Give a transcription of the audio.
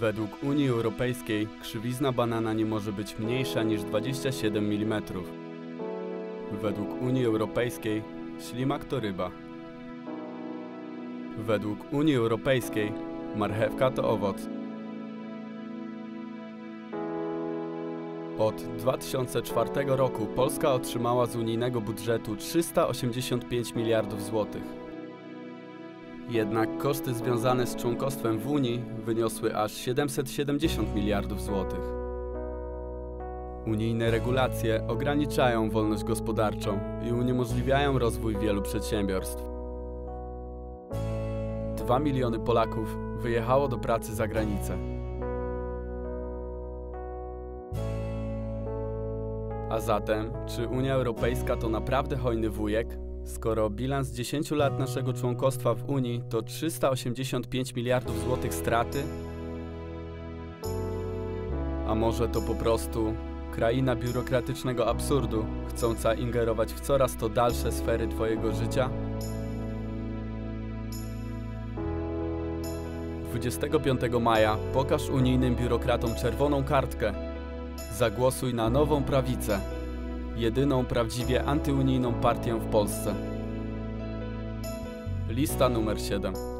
Według Unii Europejskiej krzywizna banana nie może być mniejsza niż 27 mm. Według Unii Europejskiej ślimak to ryba. Według Unii Europejskiej marchewka to owoc. Od 2004 roku Polska otrzymała z unijnego budżetu 385 miliardów złotych. Jednak koszty związane z członkostwem w Unii wyniosły aż 770 miliardów złotych. Unijne regulacje ograniczają wolność gospodarczą i uniemożliwiają rozwój wielu przedsiębiorstw. 2 miliony Polaków wyjechało do pracy za granicę. A zatem, czy Unia Europejska to naprawdę hojny wujek, skoro bilans 10 lat naszego członkostwa w Unii to 385 miliardów złotych straty? A może to po prostu kraina biurokratycznego absurdu, chcąca ingerować w coraz to dalsze sfery Twojego życia? 25 maja pokaż unijnym biurokratom czerwoną kartkę. Zagłosuj na nową prawicę. Jedyną prawdziwie antyunijną partię w Polsce. Lista numer 7.